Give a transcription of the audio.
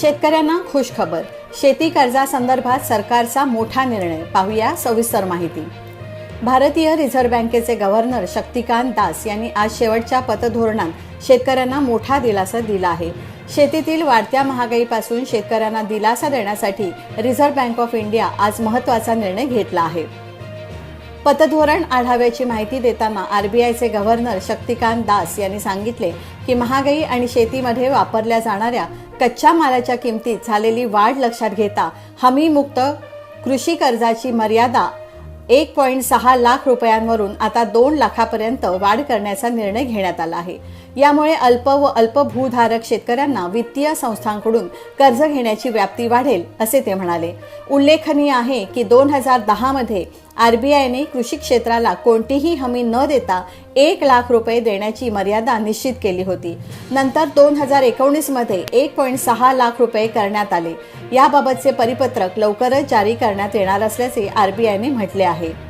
शेतकऱ्यांना खुश खबर शेती कर्जासंदर्भात सरकारचा मोठा निर्णय. पाहूया सविस्तर माहिती. भारतीय रिझर्व्ह बँकेचे गव्हर्नर शक्तिकांत दास यांनी आज शेवटच्या पतधोरणात शेतकऱ्यांना मोठा दिलासा दिला आहे. शेतीतील वाढत्या महागाईपासून शेतकऱ्यांना दिलासा देण्यासाठी रिझर्व्ह बँक ऑफ इंडिया आज महत्त्वाचा निर्णय घेतला आहे. पतधोरण आढाव्याची माहिती देताना आरबीआयचे गव्हर्नर शक्तिकांत दास यांनी सांगितले की महागाई आणि शेतीमध्ये वापरल्या जाणाऱ्या कच्च्या मालाच्या किमतीत झालेली वाढ लक्षात घेता हमीमुक्त कृषी कर्जाची मर्यादा एक पॉईंट सहा लाख रुपयांवरून आता दोन लाखापर्यंत वाढ करण्याचा निर्णय घेण्यात आला आहे. यामुळे अल्प व अल्पभूधारक शेतकऱ्यांना वित्तीय संस्थांकडून कर्ज घेण्याची व्याप्ती वाढेल असे ते म्हणाले. उल्लेखनीय आहे की दोन हजार दहामध्ये आरबीआयने कृषी क्षेत्राला कोणतीही हमी न देता एक लाख रुपये देण्याची मर्यादा निश्चित केली होती. नंतर दोन हजार एकोणीसमध्ये एक पॉईंट सहा लाख रुपये करण्यात आले. याबाबतचे परिपत्रक लवकरच जारी करण्यात येणार असल्याचे आरबीआयने म्हटले आहे.